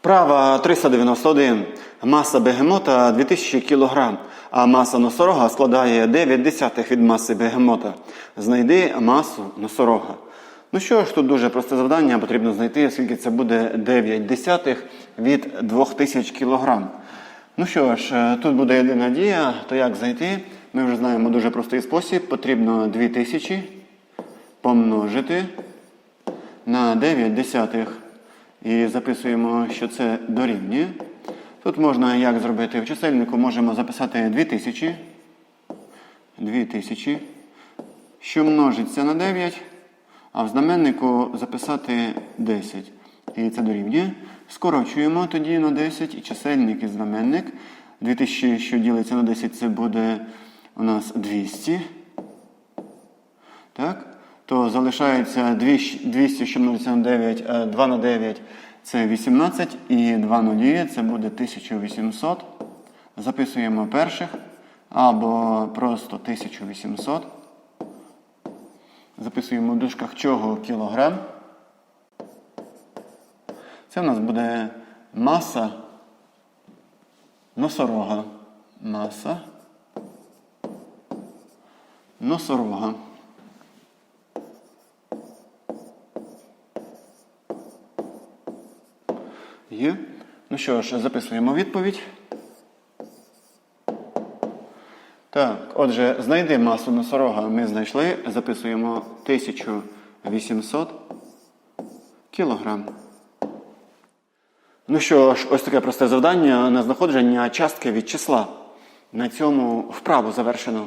Вправа 391. Маса бегемота 2000 кг, а маса носорога складає 9 десятих від маси бегемота. Знайди масу носорога. Ну що ж, тут дуже просте завдання, потрібно знайти, скільки це буде 9 десятих від 2000 кг. Ну що ж, е, тут буде єдина дія, то як знайти? Ми вже знаємо дуже простий спосіб. Потрібно 2000 помножити на 9 десятих. І записуємо, що це дорівнює. Тут можна як зробити? В чисельнику можемо записати 2000. 2000, що множиться на 9, а в знаменнику записати 10. І це дорівнює. Скорочуємо тоді на 10 і чисельник і знаменник. 2000, що ділиться на 10, це буде у нас 200. Так? То залишається 200, що множиться на 9, а 2 на 9 це 18, і 2 нулі це буде 1800. Записуємо перших, або просто 1800. Записуємо в дужках чого кілограм. Це в нас буде маса носорога. Маса носорога. Є. Ну що ж, записуємо відповідь. Так, отже, знайди масу носорога. Ми знайшли. Записуємо 1800 кілограм. Ну що ж, ось таке просте завдання на знаходження частки від числа. На цьому вправу завершено.